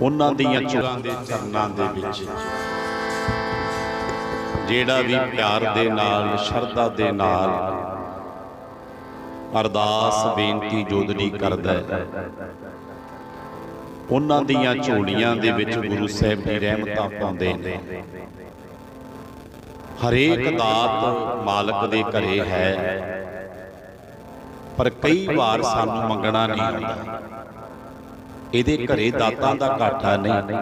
ਉਹਨਾਂ ਦੀਆਂ ਚੁਰਾਂ ਦੇ ਚਰਨਾਂ ਦੇ ਵਿੱਚ। ਜਿਹੜਾ ਵੀ ਪਿਆਰ ਦੇ ਨਾਲ ਸ਼ਰਧਾ ਦੇ ਨਾਲ ਅਰਦਾਸ ਬੇਨਤੀ ਜੋਦੜੀ ਕਰਦਾ ਹੈ। ਉਹਨਾਂ ਦੀਆਂ ਝੋਲੀਆਂ ਦੇ ਵਿੱਚ ਗੁਰੂ ਸਾਹਿਬ ਦੀ ਰਹਿਮਤਾਂ ਪਾਉਂਦੇ ਨੇ। ਹਰੇਕ ਦਾਤ ਮਾਲਕ ਦੇ ਘਰੇ ਹੈ ਪਰ ਕਈ ਵਾਰ ਸਾਨੂੰ ਮੰਗਣਾ ਨਹੀਂ ਆਉਂਦਾ ਇਹਦੇ ਘਰੇ ਦਾਤਾਂ ਦਾ ਘਾਟਾ ਨਹੀਂ।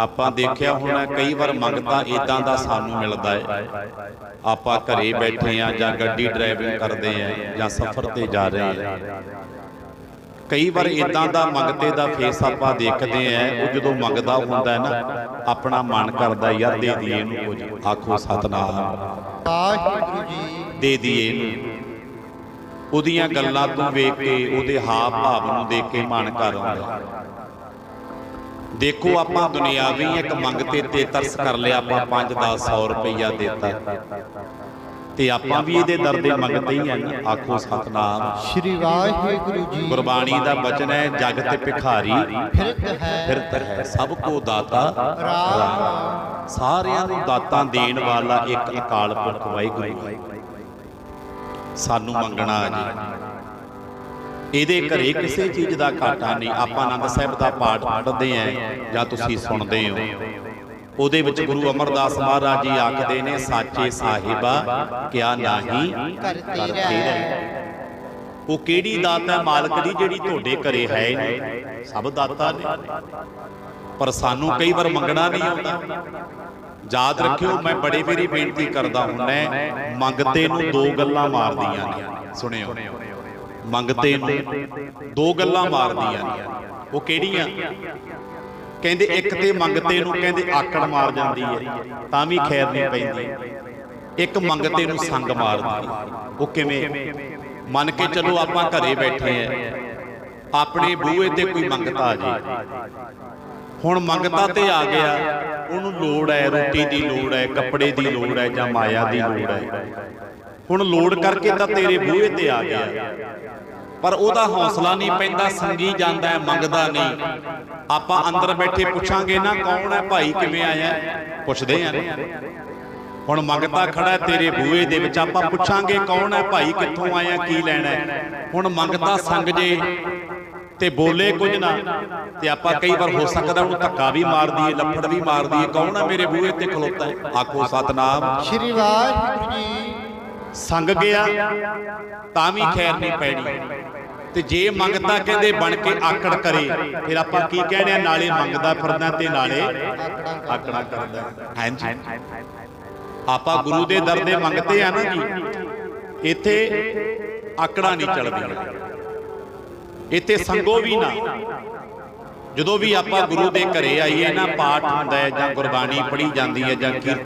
ਆਪਾਂ ਦੇਖਿਆ ਹੋਣਾ ਕਈ ਵਾਰ ਮੰਗਤਾ ਇਦਾਂ ਦਾ ਸਾਨੂੰ ਮਿਲਦਾ ਹੈ। ਆਪਾਂ ਘਰੇ ਬੈਠੇ ਆ ਜਾਂ ਗੱਡੀ ਡਰਾਈਵਿੰਗ ਕਰਦੇ ਆ ਜਾਂ ਸਫ਼ਰ ਤੇ ਜਾ ਰਹੇ ਆ ਕਈ ਵਾਰ ਇਦਾਂ ਦਾ ਮੰਗਤੇ ਦਾ ਫੇਸ ਆਪਾਂ ਦੇਖਦੇ ਆ ਉਹ ਜਦੋਂ ਮੰਗਦਾ ਹੁੰਦਾ ਹੈ ਨਾ ਆਪਣਾ ਮਨ ਕਰਦਾ ਯਾਰ ਦੇ ਦਈਏ ਇਹਨੂੰ ਕੁਝ ਆਖੋ ਸਤਨਾਮ। ਵਾਹਿਗੁਰੂ ਜੀ ਦੇ ਦਈਏ ਇਹਨੂੰ। ਉਹਦੀਆਂ ਗੱਲਾਂ ਤੋਂ ਵੇਖ ਕੇ ਉਹਦੇ ਹਾਵ ਭਾਵ ਨੂੰ ਦੇਖ ਕੇ ਮਨ ਕਰ ਆਉਂਦਾ। ਦੇਖੋ ਆਪਾਂ ਦੁਨਿਆਵੀ ਇੱਕ ਮੰਗਤੇ ਤੇ ਤਰਸ ਕਰ ਲਿਆ ਆਪਾਂ 5-10 100 ਰੁਪਈਆ ਦਿੱਤਾ। ਤੇ ਆਪਾਂ ਵੀ ਇਹਦੇ ਦਰ ਦੇ ਮੰਗਤੇ ਹੀ ਆ ਆਖੋ ਸਤਨਾਮ। ਸ਼੍ਰੀ ਵਾਹਿਗੁਰੂ ਜੀ ਗੁਰਬਾਣੀ ਦਾ ਬਚਨ ਹੈ ਜਗ ਤੇ ਭਿਖਾਰੀ। ਫਿਰਤ ਹੈ। ਫਿਰਤ ਹੈ। ਸਭ ਕੋ ਦਾਤਾ ਰਾਮ। ਸਾਰਿਆਂ ਨੂੰ ਦਾਤਾਂ ਦੇਣ ਵਾਲਾ ਇੱਕ ਅਕਾਲ ਪੁਰਖ ਵਾਹਿਗੁਰੂ ਹੈ। ਸਾਨੂੰ ਮੰਗਣਾ ਜੀ। ਇਹਦੇ ਘਰੇ ਕਿਸੇ ਚੀਜ਼ ਦਾ ਘਾਟਾ ਨਹੀਂ। ਆਪਾਂ ਆਨੰਦ ਸਾਹਿਬ ਦਾ ਪਾਠ ਪੜ੍ਹਦੇ ਆਂ ਜਾਂ ਤੁਸੀਂ ਸੁਣਦੇ ਹੋ। ਉਹਦੇ ਵਿੱਚ ਗੁਰੂ ਅਮਰਦਾਸ ਮਹਾਰਾਜ ਜੀ ਆਖਦੇ ਨੇ ਸਾਚੇ ਸਾਹਿਬਾ ਕਿਆ ਨਾਹੀ? ਕਰਤੀ ਰਹਿ ਉਹ ਕਿਹੜੀ ਦਾਤ ਹੈ? ਮਾਲਕ ਦੀ ਜਿਹੜੀ ਤੁਹਾਡੇ ਘਰੇ ਹੈ ਹੀ ਨਹੀਂ। ਸਭ ਦਾਤਾ ਨੇ। ਪਰ ਸਾਨੂੰ ਕਈ ਵਾਰ ਮੰਗਣਾ ਨਹੀਂ ਆਉਂਦਾ। ਯਾਦ ਰੱਖਿਓ ਮੈਂ ਬੜੇ ਵਾਰੀ ਬੇਨਤੀ ਕਰਦਾ ਹੁੰਨਾ ਮੰਗਤੇ ਨੂੰ ਦੋ ਗੱਲਾਂ ਮਾਰਦੀਆਂ ਨੇ। ਸੁਣਿਓ। ਮੰਗਤੇ ਨੂੰ ਦੋ ਗੱਲਾਂ ਮਾਰਦੀਆਂ ਨੇ। ਉਹ ਕਿਹੜੀਆਂ? ਕਹਿੰਦੇ ਇੱਕ ਤੇ ਮੰਗਤੇ ਨੂੰ ਕਹਿੰਦੇ ਆਕੜ ਮਾਰ ਜਾਂਦੀ ਹੈ ਤਾਂ ਵੀ ਖੈਰ ਨਹੀਂ ਪੈਂਦੀ। ਇੱਕ ਮੰਗਤੇ ਨੂੰ ਸੰਗ ਮਾਰਦੀ। ਉਹ ਕਿਵੇਂ? ਮੰਨ ਕੇ ਚੱਲੋ ਆਪਾਂ ਘਰੇ ਬੈਠੇ ਆ ਆਪਣੇ ਬੂਹੇ ਤੇ ਕੋਈ ਮੰਗਤਾ ਆ ਜੇ। ਹੁਣ ਮੰਗਤਾ ਤੇ ਆ ਗਿਆ। ਉਹਨੂੰ ਲੋੜ ਹੈ ਰੋਟੀ ਦੀ ਲੋੜ ਹੈ ਕੱਪੜੇ ਦੀ ਲੋੜ ਹੈ ਜਾਂ ਮਾਇਆ ਦੀ ਲੋੜ ਹੈ। ਹੁਣ ਲੋੜ ਕਰਕੇ ਤਾਂ ਤੇਰੇ ਬੂਹੇ ਤੇ ਆ ਗਿਆ। ਪਰ ਉਹਦਾ ਹੌਸਲਾ ਨਹੀਂ ਪੈਂਦਾ ਸੰਗੀ ਜਾਂਦਾ ਮੰਗਦਾ ਨਹੀਂ। ਆਪਾਂ ਅੰਦਰ ਬੈਠੇ ਪੁੱਛਾਂਗੇ ਨਾ ਕੌਣ ਹੈ ਭਾਈ ਕਿਵੇਂ ਆਇਆ? ਪੁੱਛਦੇ ਆ ਹੁਣ ਮੰਗਤਾ ਖੜਾ ਤੇਰੇ ਬੂਹੇ ਦੇ ਵਿੱਚ ਆਪਾਂ ਪੁੱਛਾਂਗੇ ਕੌਣ ਹੈ ਭਾਈ ਕਿੱਥੋਂ ਆਇਆ ਕੀ ਲੈਣਾ ਹੁਣ ਮੰਗਤਾ ਸੰਗ ਜੇ। ਤੇ ਬੋਲੇ ਕੁਝ ਨਾ। ਤੇ ਆਪਾਂ ਕਈ ਵਾਰ ਹੋ ਸਕਦਾ ਉਹਨੂੰ ਧੱਕਾ ਵੀ ਮਾਰ ਦਈਏ ਲੱਫੜ ਵੀ ਮਾਰ ਦਈਏ। ਕੌਣ ਹੈ ਮੇਰੇ ਬੂਹੇ ਤੇ ਖਲੋਤਾ ਹੈ? ਆਖੋ ਸਤਨਾਮ। ਸ਼੍ਰੀ ਵਾਹਿਗੁਰੂ ਜੀ ਸੰਗ ਗਿਆ ਤਾਂ ਵੀ ਖੈਰ ਨਹੀਂ ਪੈਣੀ। ਤੇ ਜੇ ਮੰਗਤਾ ਕਹਿੰਦੇ ਬਣ ਕੇ ਆਕੜ ਕਰੇ ਫਿਰ ਆਪਾਂ ਕੀ ਕਹਿਣੇ ਆ ਨਾਲੇ ਮੰਗਦਾ ਫਿਰਦਾ ਤੇ ਨਾਲੇ ਆਕੜਾ ਕਰਦਾ। ਹਾਂਜੀ। ਆਪਾਂ ਗੁਰੂ ਦੇ ਦਰ ਦੇ ਮੰਗਤੇ ਆ ਨਾ ਜੀ। ਇੱਥੇ ਆਕੜਾ ਨਹੀਂ ਚੱਲਦੀਆਂ। ਇੱਥੇ ਸੰਗੋ ਵੀ ਨਾ। ਜਦੋਂ ਵੀ ਆਪਾਂ ਗੁਰੂ ਦੇ ਘਰੇ ਆਈਏ ਨਾ, ਪਾਠ ਹੁੰਦਾ ਹੈ ਜਾਂ ਗੁਰਬਾਣੀ ਪੜ੍ਹੀ ਜਾਂਦੀ ਹੈ ਜਾਂ ਕੀਰਤਨ